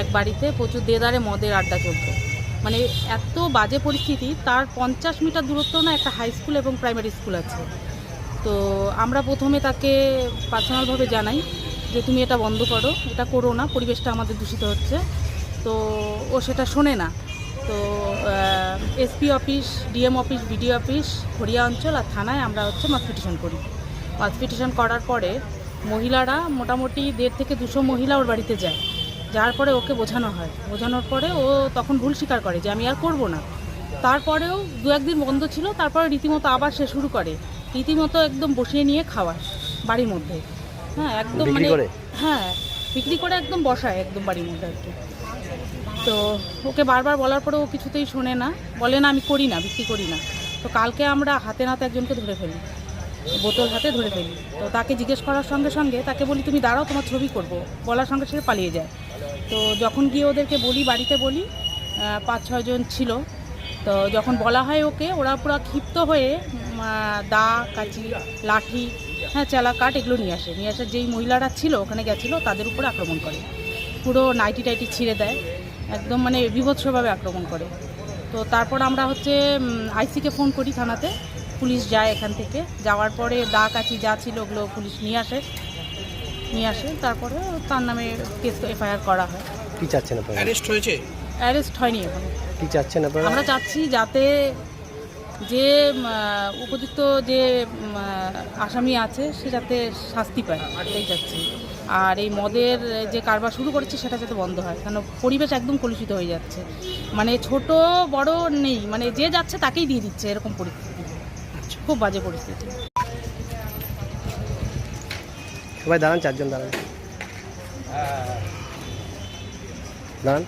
এক বাড়িতে প্রচুর দেদারে, মদের আড্ডা চলতো। মানে এত বাজে পরিস্থিতি, তার পঞ্চাশ মিটার দূরত্ব না একটা হাই স্কুল এবং প্রাইমারি স্কুল আছে। তো আমরা প্রথমে তাকে পার্সোনালভাবে জানাই যে, তুমি এটা বন্ধ করো, এটা করো না, পরিবেশটা আমাদের দূষিত হচ্ছে। তো ও সেটা শোনে না। তো SP office DM office BDO office হরিয়া অঞ্চল আর থানায় আমরা হচ্ছে মাস পিটিশন করি। মাস পিটিশন করার পরে মহিলারা মোটামুটি দেড় থেকে দুশো মহিলা ওর বাড়িতে যায়। যার পরে ওকে বোঝানো হয়। বোঝানোর পরে ও তখন ভুল স্বীকার করে যে আমি আর করব না। তারপরেও দু একদিন বন্ধ ছিল তারপরে রীতিমতো আবার সে শুরু করে। রীতিমতো একদম বসিয়ে নিয়ে খাওয়া বাড়ির মধ্যে। হ্যাঁ একদম মানে হ্যাঁ বিক্রি করে একদম বসায় একদম বাড়ির মধ্যে আর কি। তো ওকে বারবার বলার পরে ও কিছুতেই শোনে না। বলে না আমি করি না বিক্রি করি না। তো কালকে আমরা হাতে নাতে একজনকে ধরে ফেলি বোতল হাতে ধরে ফেলি। তো তাকে জিজ্ঞেস করার সঙ্গে সঙ্গে তাকে বলি তুমি দাঁড়াও তোমার ছবি করব। বলার সঙ্গে সে পালিয়ে যায়। তো যখন গিয়ে ওদেরকে বলি, বাড়িতে বলি পাঁচ ছজন ছিল, তো যখন বলা হয় ওকে, ওরা পুরো ক্ষিপ্ত হয়ে দা, কাঁচি, লাঠি হ্যাঁ চেলা কাঠ এগুলো নিয়ে আসে। নিয়ে আসে, যেই মহিলারা ছিল, ওখানে গেছিল, তাদের উপর আক্রমণ করে। পুরো নাইটি টাইটি ছিঁড়ে দেয়। একদম মানে বিভৎসভাবে আক্রমণ করে। তো তারপর আমরা হচ্ছে আইসিকে ফোন করি থানাতে। পুলিশ যায় এখান থেকে। যাওয়ার পরে দা, কাচি যা ছিল, ওগুলো পুলিশ নিয়ে আসে। নিয়ে আসে তারপরে তার নামে কেস এফআইআর করা হয়। কি চাচ্ছেন আপনারা? অ্যারেস্ট হয়েছে? অ্যারেস্ট হয়নি এখনও। কি চাচ্ছেন আপনারা? আমরা চাচ্ছি যাতে যে উপযুক্ত যে আসামি আছে সে যাতে শাস্তি পায় এটাই চাচ্ছি। আর এই মদের যে কারবার শুরু করেছে সেটা যাতে বন্ধ হয় কারণ পরিবেশ একদম কলুষিত হয়ে যাচ্ছে। মানে ছোট বড় নেই মানে যে যাচ্ছে তাকেই দিয়ে দিচ্ছে এরকম পরিস্থিতি। খুব বাজে পরিস্থিতি। সবাই দাঁড়ান চারজন দাঁড়ান। দাঁড়ান।